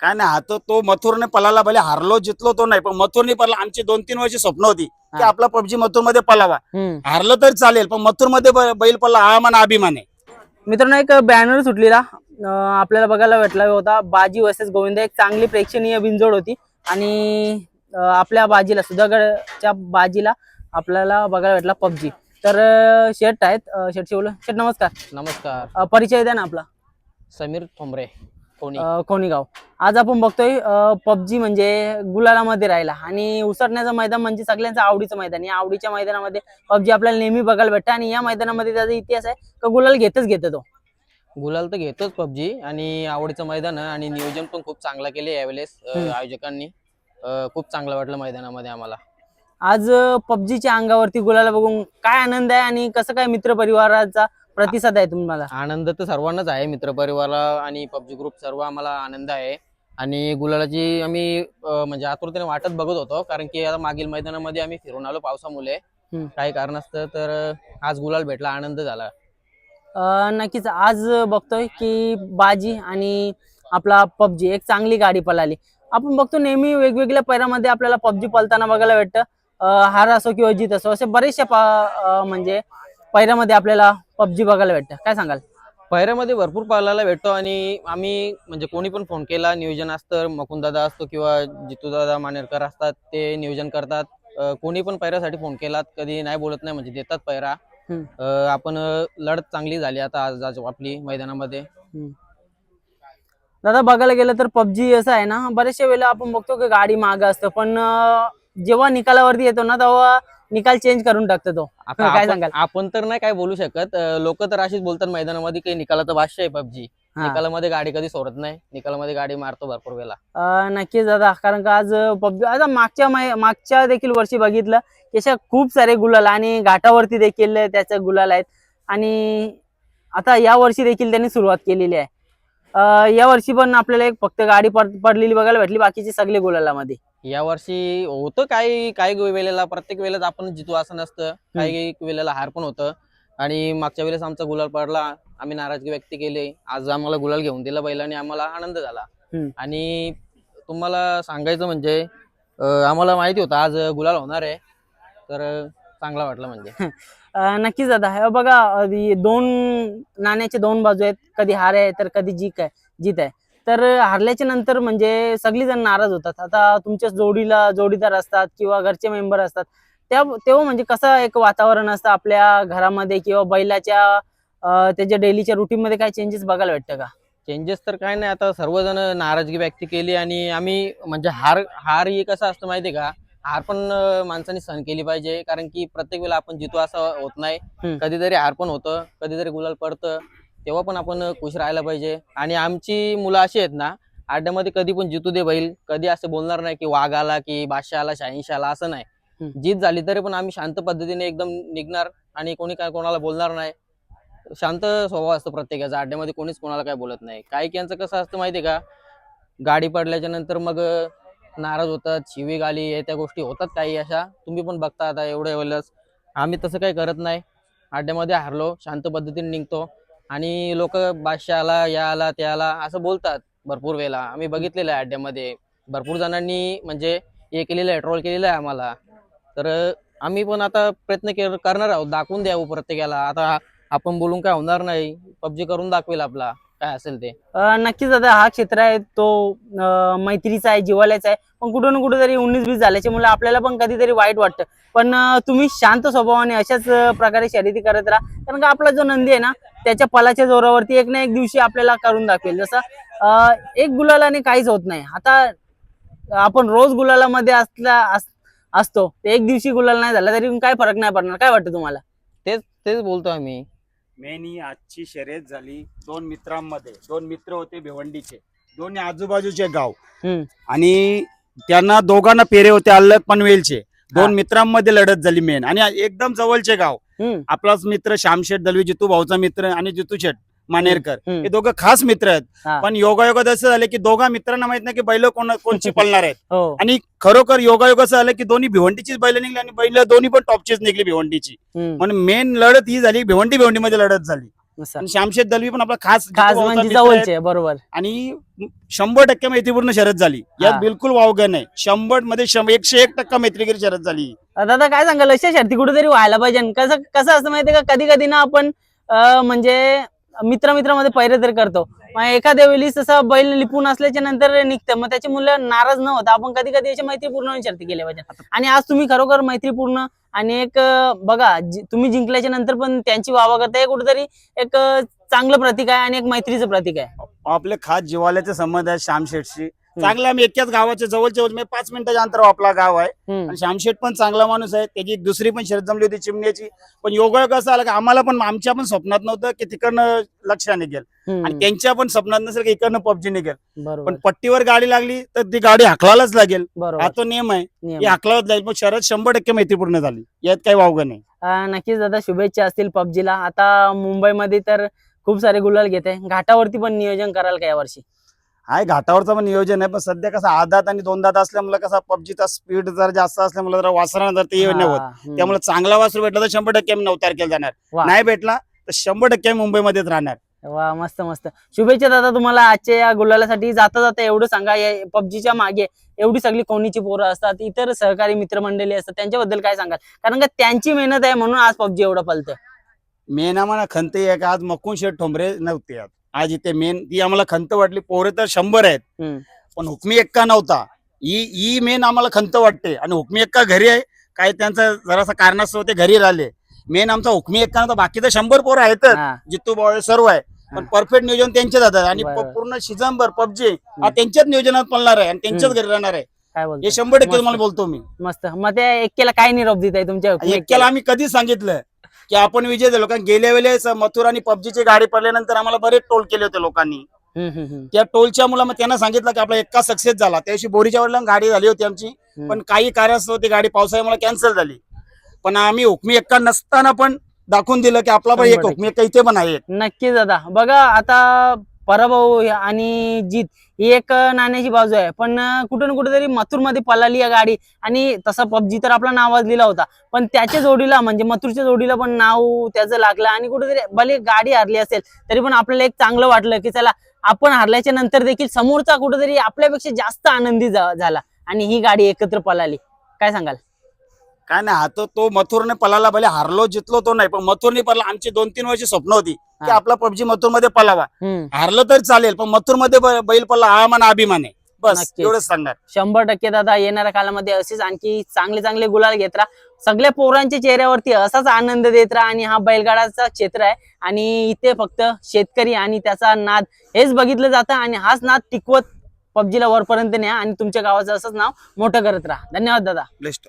काय नाही हा तो तो मथुरने पलाला भले हारलो जितलो तो नाही पण मथुरने पडला आमची दोन तीन वर्ष स्वप्न होती की हा. आपला पबजी मथुरमध्ये पलावा. हम्म. हारलं तर चालेल पण मथुरमध्ये बैल पडला हा मन अभिमान आहे. मित्रांनो एक बॅनर सुटलेला. अं, आपल्याला बघायला भेटला होता. बाजी वर्सेस गोविंद एक चांगली प्रेक्षणीय बिनजोड होती. आणि अं, आपल्या बाजीला सुधागडच्या बाजीला आपल्याला बघायला भेटला पबजी. तर शेट आहेत. शेट शिवलं. शेट नमस्कार. नमस्कार. अं, परिचय द्या ना आपला. समीर ठोंबरे. कोणी? कोणीगाव. आज आपण बघतोय पबजी म्हणजे गुलालामध्ये राहिला आणि उसटण्याचं मैदान म्हणजे सगळ्यांचं आवडीचं मैदान. या आवडीच्या मैदानामध्ये पबजी आपल्याला नेहमी बघायला भेटतं आणि या मैदानामध्ये त्याचा इतिहास आहे का गुलाल घेतच घेतो तो. गुलाल तर घेतोच पबजी आणि आवडीचं मैदान आहे आणि नियोजन पण खूप चांगलं केले यावेळेस. आयोजकांनी. खूप चांगलं वाटलं मैदानामध्ये आम्हाला. आज पबजीच्या अंगावरती गुलाला बघून काय आनंद आहे आणि कसं काय मित्र परिवाराचा प्रतिसाद आहे तुम्हाला आनंद तर सर्वांनाच आहे मित्रपरिवारा आणि पबजी ग्रुप सर्व आम्हाला आनंद आहे. आणि गुलालाची आम्ही अं, म्हणजे आतुरतेने वाटत बघत होतो कारण की आता मागील मैदानामध्ये आम्ही फिरून आलो पावसामुळे. हम्म. काही कारणास्तव तर अं, आज गुलाल भेटला आनंद झाला. अं, नक्कीच आज बघतोय की बाजी आणि आपला पबजी एक चांगली गाडी पळाली. आपण बघतो नेहमी वेगवेगळ्या पैरामध्ये आपल्याला पबजी पळताना बघायला भेटतं. अं, हार असो किंवा जीत असो असे पा- अं, म्हणजे पैरामध्ये आपल्याला पबजी बघायला भेटतं. काय सांगाल? पायऱ्यामध्ये भरपूर पाहायला भेटतो आणि आम्ही म्हणजे कोणी पण फोन केला नियोजन असतं मुकुंददादा असतो किंवा जितूदादा मानेरकर असतात ते नियोजन करतात. कोणी पण पायऱ्यासाठी फोन केलात कधी नाही बोलत नाही म्हणजे देतात पायरा. अं, आपण लढत चांगली झाली आता आज आज आपली मैदानामध्ये. दादा बघायला गेलं तर पबजी असं आहे ना बरेचशा वेळेला आपण बघतो की गाडी मागं असतं पण जेव्हा निकालावरती येतो ना तेव्हा निकाल चेंज करून टाकतो तो. आता काय सांगाल? आपण तर नाही काय बोलू शकत. लोक तर अशीच बोलतात मैदानामध्ये की निकालाचं भाष्य आहे पबजी. निकालामध्ये गाडी कधी सोडत नाही. निकालामध्ये गाडी मारतो भरपूर वेळा अं, नक्कीच दादा कारण का आज पबजी आता मागच्या मागच्या देखील वर्षी बघितलं की अशा खूप सारे गुलाल आणि घाटावरती देखील त्याचे गुलाल आहेत. आणि आता या वर्षी देखील त्यांनी सुरुवात केलेली आहे. या वर्षी पण आपल्याला एक फक्त गाडी पड- पडलेली बघायला भेटली बाकीचे सगळे गुलालामध्ये. या वर्षी होतं काही काही वेळेला प्रत्येक वेळेला आपण जितू असं नसतं. काही वेळेला हार पण होतं. आणि मागच्या वेळेस आमचा गुलाल पडला. आम्ही नाराजगी व्यक्त केली. आज आम्हाला गुलाल घेऊन दिला बैलाने. आम्हाला आनंद झाला. आणि तुम्हाला सांगायचं म्हणजे आम्हाला माहिती होतं आज गुलाल होणार आहे. तर चांगला वाटला म्हणजे. नक्कीच दादा. हे बघा दोन नाण्याचे दोन बाजू आहेत. कधी हार आहे तर कधी जीत आहे जीत आहे. तर हारल्याच्या नंतर म्हणजे सगळी जण नाराज होतात. आता तुमच्या जोडीला जोडीदार असतात किंवा घरचे मेंबर असतात. त्या तेव्हा म्हणजे कसं एक वातावरण असतं आपल्या घरामध्ये किंवा बैलाच्या त्याच्या डेलीच्या रुटीन मध्ये काय चेंजेस बघायला भेटतं का? चेंजेस तर काय नाही. आता सर्वजण नाराजगी व्यक्त केली आणि आम्ही म्हणजे हार हार ही कसं असतं माहितीये का? हार पण माणसाने सहन केली पाहिजे. कारण की प्रत्येक वेळेला आपण जितो असं होत नाही. कधीतरी हार पण होतं. कधीतरी गुलाल पडतं. तेव्हा पण आपण खुश राहायला पाहिजे. आणि आमची मुलं अशी आहेत ना अड्ड्यामध्ये कधी पण जितू दे बैल कधी असं बोलणार नाही की वाघ आला की बादशाह आला शहाऐंशी आला असं नाही. जीत झाली तरी पण आम्ही शांत पद्धतीने एकदम निघणार आणि कोणी काय कोणाला बोलणार नाही. शांत स्वभाव असतो प्रत्येकाचा अड्ड्यामध्ये कोणीच कोणाला काय बोलत नाही. काही यांचं कसं असतं माहितीये का? गाडी पडल्याच्या नंतर मग नाराज होतात शिवी गाली हे त्या गोष्टी होतात काही अशा. तुम्ही पण बघता आता एवढ्या वेळेस. आम्ही तसं काही करत नाही. अड्ड्यामध्ये हारलो शांत पद्धतीने निघतो. आणि लोक बादशाह आला या आला त्या आला असं बोलतात भरपूर वेळेला. आम्ही बघितलेलं आहे अड्ड्यामध्ये. भरपूर जणांनी म्हणजे हे केलेलं आहे ट्रोल केलेलं आहे आम्हाला. तर आम्ही पण आता प्रयत्न करणार आहोत. दाखवून द्यावं प्रत्येकाला. आता आपण बोलून काय होणार नाही. पबजी करून दाखवेल आपला. काय असेल ते? नक्कीच दादा हा क्षेत्र आहे तो मैत्रीचा आहे जिवाल्याचा आहे. पण कुठं ना कुठं तरी उन्नीस बीस झाल्याच्या मुळे आपल्याला पण कधीतरी वाईट वाटतं. पण तुम्ही शांत स्वभावाने अशाच प्रकारे शर्यती करत राहा. कारण का आपला जो नंदी आहे ना त्याच्या पलाच्या जोरावरती एक ना एक दिवशी आपल्याला करून दाखवेल. जसं एक गुलालाने काहीच होत नाही. आता आपण रोज गुलालामध्ये असला अस- असतो. ते एक दिवशी गुलाल नाही झाला तरी काय फरक नाही पडणार. काय वाटतं तुम्हाला? तेच तेच बोलतो आम्ही मेन ही आजची शर्यत झाली दोन मित्रांमध्ये. दोन मित्र होते भिवंडीचे. दोन्ही आजूबाजूचे गाव. आणि त्यांना दोघांना पेरे होते अल्लग पनवेलचे. दोन. मित्रांमध्ये लढत झाली मेन आणि एकदम जवळचे गाव. आपलाच मित्र श्यामशेठ दलवी जितू भाऊचा मित्र आणि जितू शेठ. मानेरकर. हम्म. हे दोघं खास मित्र आहेत. पण योगायोग असं झालं की दोघा मित्रांना माहीत नाही की बैल कोण कोणची पळणार आहेत. हो. आणि खरोखर योगायोग असं झालं की दोन्ही भिवंडीचीच बैल निघली आणि बैल दोन्ही पण टॉपचीच निघली भिवंडीची. हम्म. म्हणून मेन लढत ही झाली भिवंडी भिवंडीमध्ये लढत झाली. असं. आणि श्यामशेठ दलवी पण आपला खास जितू खास भाऊचा म्हणजे मित्र आहे. जवळचे बरोबर. आणि शंभर टक्के मैत्रीपूर्ण शरद झाली. यात. बिलकुल वावगं नाही. शंभरमध्ये शं- एकशे एक टक्का मैत्रीगिरी शरद झाली. दादा काय सांगाल? अशा शर्ती कुठेतरी व्हायला पाहिजे. आणि कसं कसं असतं माहितीये का? कधी कधी ना आपण अं, म्हणजे मित्र मित्रामध्ये पैरे तर करतो. मग एखाद्या वेळी तसं बैल लिपून असल्याच्या नंतर निघतं. मग त्याची मुलं नाराज न होता आपण कधी कधी याची मैत्रीपूर्ण शर्ती केल्या पाहिजे आणि आज तुम्ही खरोखर मैत्रीपूर्ण आणि एक बघा तुम्ही जिंकल्याच्या नंतर पण त्यांची वावा करता हे कुठेतरी एक चांगलं प्रतीक आहे आणि एक मैत्रीचं प्रतीक आहे. आपले खास जिवाल्याचे संबंध आहेत श्यामशेठशी चांगला आम्ही एकाच गावाच्या जवळच्या जवळ म्हणजे पाच मिनिटाच्या अंतरावर आपला गाव आहे. आणि श्यामशेठ पण चांगला माणूस आहे. त्याची एक दुसरी पण शरद जमली होती चिमण्याची. पण योगायोग असं आला की आम्हाला पण आमच्या पण स्वप्नात नव्हतं की तिकडनं लक्ष निघेल. आणि. त्यांच्या पण स्वप्नात नसेल की इकडनं पबजी निघेल. पण पट्टीवर गाडी लागली तर ती गाडी हाकलायलाच लागेल. हा तो नियम आहे. ती हाकलावच लागेल. मग शरद शंभर टक्के मैत्रीपूर्ण झाली. यात काही वावगं नाही. नक्कीच दादा शुभेच्छा असतील पबजीला. आता मुंबईमध्ये तर खूप सारे गुलाल घेते. घाटावरती पण नियोजन कराल का यावर्षी? हाय घाटावरचं पण नियोजन आहे पण सध्या कसं आदात आणि दोन दात असल्यामुळे कसा पबजीचा स्पीड जर जास्त असल्यामुळे जरा वासरा जर ते नाही होत. त्यामुळे चांगला वासरू भेटला तर शंभर टक्के नऊ तारखेला जाणार. नाही भेटला तर शंभर टक्के मुंबईमध्येच राहणार. वा मस्त मस्त. शुभेच्छा दादा तुम्हाला आजच्या या गुलालासाठी. जाता जाता एवढं सांगा या पबजीच्या मागे एवढी सगळी कोणीची पोरं असतात इतर सहकारी मित्रमंडळी असतात त्यांच्याबद्दल काय सांगाल? कारण का त्यांची मेहनत आहे म्हणून आज पबजी एवढं पलतं मेन आम्हाला खंत आहे का? आज मकुन शेठ ठोंबरे नव्हते आज. आज इथे मेन ती आम्हाला खंत वाटली. पोरे तर शंभर आहेत. पण हुकमी एक्का नव्हता. ही ही मेन आम्हाला खंत वाटते. आणि हुकमी एक्का घरी आहे. काय त्यांचं जरासा कारणास्तव ते घरी राहिले. मेन आमचा हुकमी एक्का नव्हता. बाकी तर शंभर पोरं आहेतच. जितू बावळे सर्व आहे. पण. परफेक्ट नियोजन त्यांचे जातात आणि. पूर्ण शिजंबर पबजी हा त्यांच्याच नियोजनात पडणार आहे. आणि त्यांच्याच. घरी राहणार आहे. हे शंभर टक्के. तुम्हाला बोलतो मी. मस्त. मग त्या एक्केला काय निरोप देत आहे तुमच्या आणि एक्क्याला आम्ही कधीच सांगितलं. की आपण विजय झालो. कारण गेल्या वेळेस मथुर आणि पबजीची गाडी पडल्यानंतर आम्हाला बरेच टोल केले होते लोकांनी. त्या टोलच्या मुला मग त्यांना सांगितलं की आपला एक्का सक्सेस झाला. त्या दिवशी बोरीच्या वडिलांना गाडी झाली होती आमची. पण काही कारणास्तव ती गाडी पावसाळ्यामुळे कॅन्सल झाली. पण आम्ही हुकमी एक्का नसताना पण दाखवून दिलं की आपला पण एक हुकमी एक्का इथे पण आहे नक्कीच दादा. बघा आता पराभव आणि जीत ही एक नाण्याची बाजू आहे. पण कुठं कुठेतरी मथुरमध्ये पळाली या गाडी आणि तसा पबजी तर आपला नावाजलेला होता. पण त्याच्या जोडीला म्हणजे मथुरच्या जोडीला पण नाव त्याचं लागलं आणि कुठेतरी भले गाडी हरली असेल तरी पण आपल्याला एक चांगलं वाटलं की चला आपण हरल्याच्या नंतर देखील समोरचा कुठेतरी आपल्यापेक्षा जास्त आनंदी झाला. आणि ही गाडी एकत्र पळाली काय सांगाल? काय नाही हा तो तो मथुरने पलाला भले हारलो जितलो तो नाही पण मथुरने पडला आमची दोन तीन वर्ष स्वप्न होती की हा. आपला पबजी मथुरमध्ये पलावा. हम्म. हारलं तर चालेल पण मथुरमध्ये बैल पडला हा मन अभिमान. आहे बस नक्कीच. एवढंच सांगणार. शंभर टक्के दादा येणाऱ्या काळामध्ये असेच आणखी चांगले चांगले गुलाल घेत राहा. सगळ्या पोरांच्या चेहऱ्यावरती असाच आनंद देत राहा आणि हा बैलगाडाचा क्षेत्र आहे. आणि इथे फक्त शेतकरी आणि त्याचा नाद हेच बघितलं जातं आणि हाच नाद टिकवत पबजीला वरपर्यंत न्या आणि तुमच्या गावाचं असंच नाव मोठं करत राहा. धन्यवाद दादा. बेस्ट